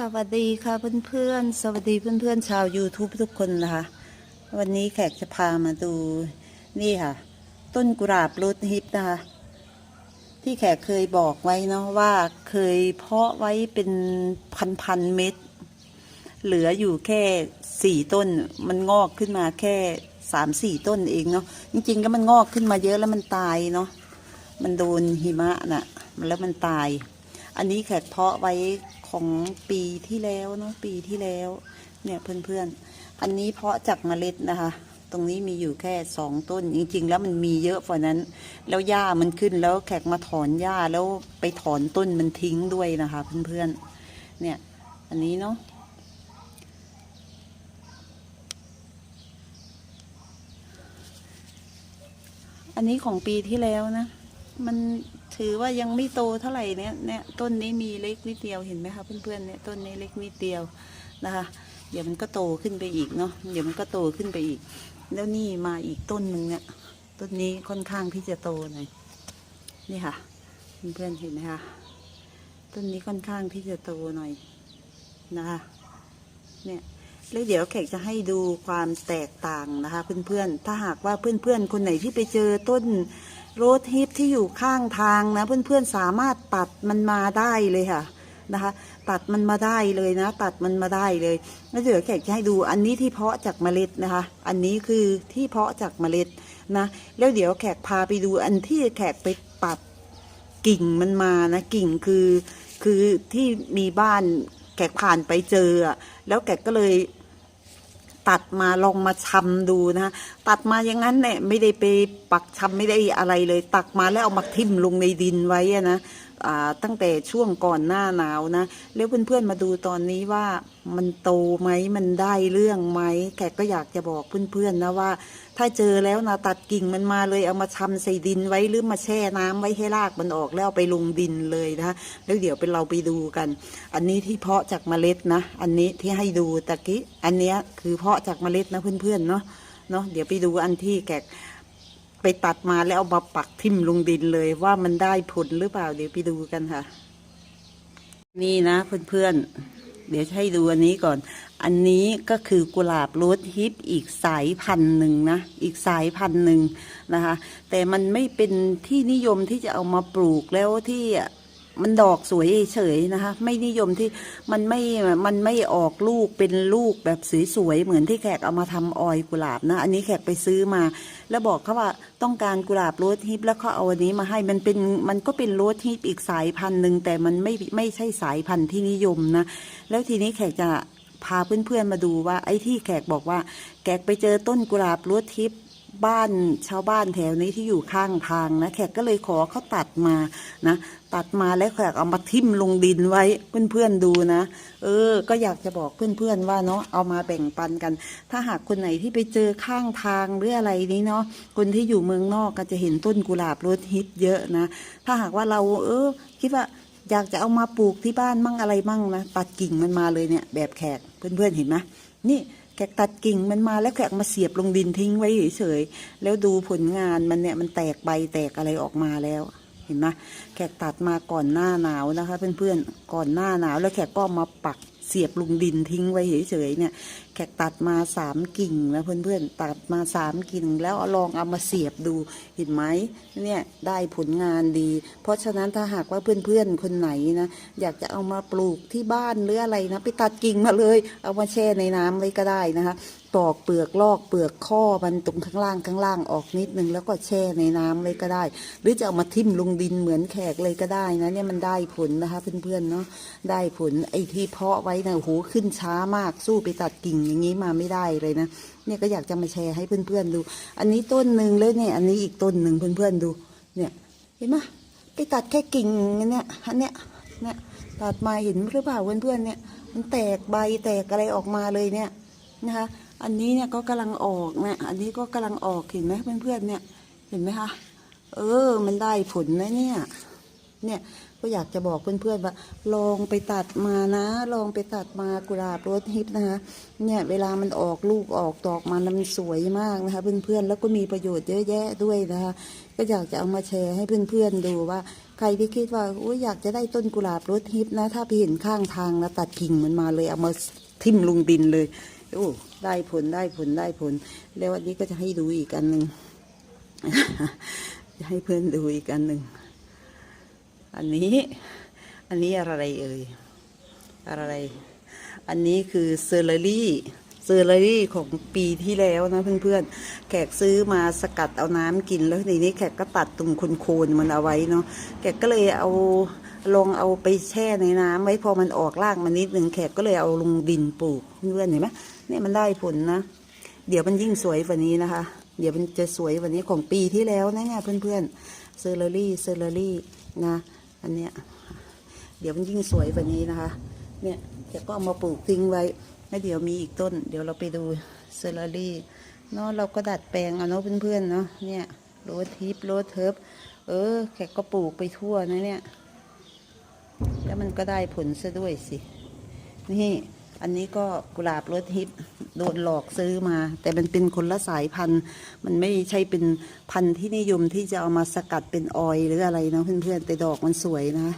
สวัสดีค่ะเพื่อนๆ สวัสดีเพื่อนๆ ชาว YouTube ทุกคนนะคะ วันนี้แขกจะพามาดูนี่ค่ะ ต้นกุหลาบรูทฮิปนะคะ ที่แขกเคยบอกไว้เนาะว่าเคยเพาะไว้เป็นพันๆเม็ดเหลืออยู่แค่สี่ต้น มันงอกขึ้นมาแค่สามสี่ต้นเองเนาะจริงๆก็มันงอกขึ้นมาเยอะแล้วมันตายเนาะมันโดนหิมะน่ะแล้วมันตาย อันนี้แขกเพาะไว้ของปีที่แล้วเนาะปีที่แล้ว เนี่ยเพื่อนๆ อันนี้เพาะจากเมล็ดนะคะ ตรงนี้มีอยู่แค่สองต้น จริง ๆ แล้วมันมีเยอะกว่านั้น แล้วหญ้ามันขึ้นแล้วแขกมาถอนหญ้าแล้วไปถอนต้นมันทิ้งด้วยนะคะ เพื่อนๆ เนี่ย อันนี้เนาะอันนี้ของปีที่แล้วนะ มัน ถือว่ายังไม่โตเท่าไหร่เนี่ยเนี่ยต้นนี้มีเล็กนิดเดียวเห็นไหมคะเพื่อนๆเนี่ยต้นนี้เล็กนิดเดียวนะคะ เดี๋ยวมันก็โตขึ้นไปอีกเนาะเดี๋ยวมันก็โตขึ้นไปอีก แล้วนี่มาอีกต้นหนึ่งเนี่ยต้นนี้ค่อนข้างที่จะโตหน่อยนี่ค่ะ เพื่อนๆเห็นไหมคะต้นนี้ค่อนข้างที่จะโตหน่อยนะคะเนี่ยแล้วเดี๋ยวแขกจะให้ดูความแตกต่างนะคะ เพื่อนๆ ถ้าหากว่าเพื่อนๆ คนไหนที่ไปเจอต้น โรสฮิปที่อยู่ข้างทางนะเพื่อนๆสามารถตัดมันมาได้เลยค่ะนะคะ ตัดมันมาได้เลยนะ ตัดมันมาได้เลยแล้วเดี๋ยวแขกจะให้ดูอันนี้ที่เพาะจากเมล็ดนะคะ อันนี้คือที่เพาะจากเมล็ดนะแล้วเดี๋ยวแขกพาไปดูอันที่แขกไปตัดกิ่งมันมานะกิ่งคือคือที่มีบ้านแกกผ่านไปเจอแล้วแขกก็เลย ตัดมาลองมาชำดูนะตัดมาอย่างนั้นเนี่ยไม่ได้ไปปักชำไม่ได้อะไรเลย ตักมาแล้วเอามาทิ่มลงในดินไว้นะ ตั้งแต่ช่วงก่อนหน้าหนาวนะ แล้วเพื่อนๆมาดูตอนนี้ว่ามันโตไหมมันได้เรื่องไหมแขกก็อยากจะบอกเพื่อนๆนะว่า ถ้าเจอแล้วนะตัดกิ่งมันมาเลยเอามาชำใส่ดินไว้หรือมาแช่น้ำไว้ให้รากมันออกแล้วไปลงดินเลยนะแล้วเดี๋ยวไปเราไปดูกัน อันนี้ที่เพาะจากเมล็ดนะ อันนี้ที่ให้ดูตะกี้อันเนี้ยคือเพาะจากเมล็ดนะเพื่อนๆเนาะเนาะเดี๋ยวไปดูอันที่แกก ไปตัดมาแล้วเอามาปักทิ่มลงดินเลยว่ามันได้ผลหรือเปล่า เดี๋ยวไปดูกันค่ะ นี่นะเพื่อนๆ เดี๋ยวให้ดูอันนี้ก่อน อันนี้ก็คือกุหลาบโรสฮิปอีกสายพันธุ์หนึ่งนะ อีกสายพันธุ์หนึ่งนะคะ แต่มันไม่เป็นที่นิยมที่จะเอามาปลูกแล้วที่ มันดอกสวยเฉยนะคะ ไม่นิยมที่มันไม่มันไม่ออกลูกเป็นลูกแบบสวยๆเหมือนที่แขกเอามาทำออยกุหลาบนะ อันนี้แขกไปซื้อมา แล้วบอกเขาว่าต้องการกุหลาบโรสฮิปแล้วเขาเอาอันนี้มาให้มันเป็นมันก็เป็นโรสฮิปอีกสายพันธุ์หนึ่งแต่มันไม่ไม่ใช่สายพันธุ์ที่นิยมนะ แล้วทีนี้แขกจะพาเพื่อนๆมาดูว่าไอ้ที่แขกบอกว่า แขกไปเจอต้นกุหลาบโรสฮิป บ้านชาวบ้านแถวนี้ที่อยู่ข้างทางนะแขกก็เลยขอเขาตัดมานะตัดมาแล้วแขกเอามาทิ่มลงดินไว้เพื่อนๆดูนะ เออ ก็อยากจะบอกเพื่อนๆว่าเนาะเอามาแบ่งปันกัน ถ้าหากคนไหนที่ไปเจอข้างทางหรืออะไรนี้เนาะคนที่อยู่เมืองนอกก็จะเห็นต้นกุหลาบรสฮิปเยอะนะ ถ้าหากว่าเราเออ คิดว่าอยากจะเอามาปลูกที่บ้านมั่งอะไรมั่งนะตัดกิ่งมันมาเลยเนี่ย แบบแขกเพื่อนๆเห็นไหมนี่ แขกตัดกิ่งมันมาแล้วแขกมาเสียบลงดินทิ้งไว้เฉยๆแล้วดูผลงานมันเนี่ยมันแตกใบแตกอะไรออกมาแล้วเห็นไหมแขกตัดมาก่อนหน้าหนาวนะคะ เพื่อนๆก่อนหน้าหนาว แล้วแขกก็มาปักเสียบลงดินทิ้งไว้เฉยๆเนี่ยแขกตัดมาสามกิ่งนะเพื่อนๆตัดมาสามกิ่ง แล้วลองเอามาเสียบดูเห็นไหมเนี่ยได้ผลงานดี เพราะฉะนั้นถ้าหากว่าเพื่อนๆคนไหนนะอยากจะเอามาปลูกที่บ้านหรืออะไรนะไปตัดกิ่งมาเลย เอามาแช่ในน้ำไว้ก็ได้นะคะปอกเปลือกลอกเปลือกข้อมันตรงข้างล่างข้างล่างออกนิดนึงแล้วก็แช่ในน้ำเลยก็ได้ หรือจะเอามาทิ่มลงดินเหมือนแขกเลยก็ได้นะเนี่ยมันได้ผลนะคะเพื่อนๆเนาะได้ผลไอ้ที่เพาะไว้นะโหขึ้นช้ามากสู้ไปตัดกิ่งอย่างนี้มาไม่ได้เลยนะเนี่ยก็อยากจะมาแชร์ให้เพื่อนๆดู อันนี้ต้นหนึ่งแล้วเนี่ยอันนี้อีกต้นหนึ่งเพื่อนๆดู เนี่ยเห็นไหมไปตัดแค่กิ่งเนี่ยอันเนี้ยเนี่ยตัดมาเห็นหรือเปล่าเพื่อนๆเนี่ย มันแตกใบแตกอะไรออกมาเลยเนี่ยนะคะ อันนี้เนี่ยก็กำลังออกเนี่ยอันนี้ก็กำลังออกเห็นไหมเพื่อนๆเนี่ย เห็นไหมคะเออ มันได้ผลนะเนี่ย เนี่ย ก็อยากจะบอกเพื่อนๆว่า ลองไปตัดมานะ ลองไปตัดมากุหลาบรสฮิปนะคะเนี่ยเวลามันออกลูกออกดอกมาแล้วมันสวยมากนะคะเพื่อนๆแล้วก็มีประโยชน์เยอะแยะด้วยนะคะก็อยากจะเอามาแชร์ให้เพื่อนๆดูว่า ใครที่คิดว่าโอ้ยอยากจะได้ต้นกุหลาบรสฮิปนะ ถ้าไปเห็นข้างทางนะตัดกิ่งมันมาเลยเอามาทิ่มลงดินเลยโอ้ได้ผลได้ผลได้ผล แล้ววันนี้ก็จะให้ดูอีกอันหนึ่งให้เพื่อนดูอีกอันหนึ่ง อันนี้ อันนี้อะไรเอ่ย อะไร อันนี้คือเซอร์เรอรี่เซอร์เรอรี่ของปีที่แล้วนะเพื่อนๆ แขกซื้อมาสกัดเอาน้ำกินแล้วทีนี้แขกก็ตัดตรงโคนๆมันเอาไว้เนาะ แขกก็เลยเอาลองเอาไปแช่ในน้ำไว้พอมันออกรากมานิดหนึ่งแขกก็เลยเอาลงดินปลูกเพื่อนๆเห็นไหมเนี่ยมันได้ผลนะ เดี๋ยวมันยิ่งสวยกว่านี้นะคะ เดี๋ยวมันจะสวยกว่านี้ของปีที่แล้วนะเนี่ยเพื่อนๆเซอร์เรอรี่เซอร์เรอรี่นะ อันเนี้ยเดี๋ยวมันยิ่งสวยกว่านี้นะคะ เนี่ยแกก็เอามาปลูกทิ้งไว้แล้วเดี๋ยวมีอีกต้น เดี๋ยวเราไปดูเซอร์เรอรี่เนาะเราก็ดัดแปลงเอาเนาะเพื่อนๆเนาะเนี่ยโรสทิปโรสเทิร์บเออแขกก็ปลูกไปทั่วนะเนี่ย แล้วมันก็ได้ผลซะด้วยสิ นี่ อันนี้ก็กุหลาบรสฮิปโดนหลอกซื้อมา แต่มันเป็นคนละสายพันธุ์ มันไม่ใช่เป็นพันธุ์ที่นิยมที่จะเอามาสกัดเป็นออยหรืออะไรเนะเพื่อนๆแต่ดอกมันสวยนะ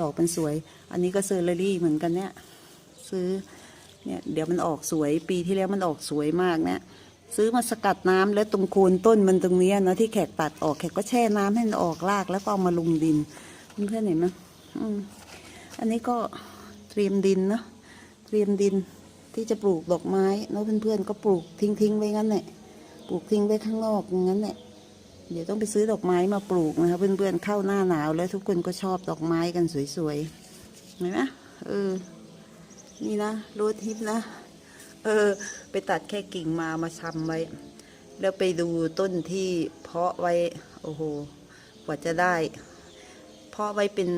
ดอกมันสวย อันนี้ก็เซอร์เรอรี่เหมือนกันเนี่ย ซื้อเนี่ยเดี๋ยวมันออกสวยปีที่แล้วมันออกสวยมากเนี่ยซื้อมาสกัดน้ำแล้วตรงโคนต้นมันตรงนี้นะที่แขกตัดออกแขกก็แช่น้ำให้มันออกรากแล้วก็เอามาลงดินเพื่อนๆเห็นไหมอืมอันนี้ก็เตรียมดินเนาะ เตรียมดินที่จะปลูกดอกไม้เนาะเพื่อนๆก็ปลูกทิ้งๆไว้งั้นแหละปลูกทิ้งไว้ข้างนอกอย่างนั้นแหละเดี๋ยวต้องไปซื้อดอกไม้มาปลูกนะคะเพื่อนๆเข้าหน้าหนาวแล้วทุกคนก็ชอบดอกไม้กันสวยๆเห็นไหมเออนี่นะโรสฮิปนะ เออ ไปตัดแค่กิ่งมามาชำไว้ แล้วไปดูต้นที่เพาะไว้ โอ้โหกว่าจะได้ เพาะไว้เป็น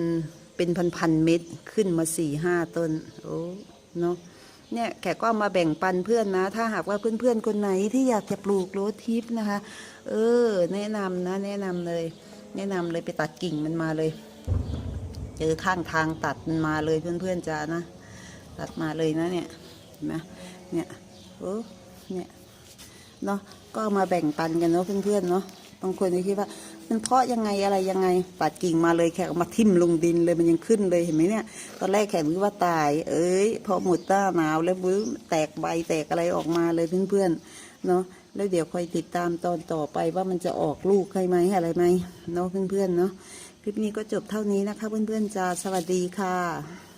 เป็นพันๆเม็ดขึ้นมาสี่ห้าต้น โอ้ เนาะเนี่ยแขกก็มาแบ่งปันเพื่อนนะ ถ้าหากว่าเพื่อนๆคนไหนที่อยากจะปลูกโรสทิปนะคะ เออ แนะนำนะ แนะนำเลย แนะนำเลยไปตัดกิ่งมันมาเลย เจอข้างทางตัดมันมาเลยเพื่อนๆจ้านะ ตัดมาเลยนะเนี่ยเห็นไหมเนี่ยโอ้เนี่ยเนาะก็มาแบ่งปันกันเนาะเพื่อนๆเนาะบางคนก็คิดว่า มันเพาะยังไงอะไรยังไงตัดกิ่งมาเลยแขกมาทิ่มลงดินเลยมันยังขึ้นเลยเห็นไหมเนี่ย ตอนแรกแขกนึกว่าตาย เอ้ยพอหมดหน้าหนาวแล้วมือแตกใบแตกอะไรออกมาเลยเพื่อนๆเนาะแล้วเดี๋ยวคอยติดตามตอนต่อไปว่ามันจะออกลูกใครไหมอะไรไหมเนาะเพื่อนๆเนาะคลิปนี้ก็จบเท่านี้นะคะ เพื่อนๆจ้าสวัสดีค่ะ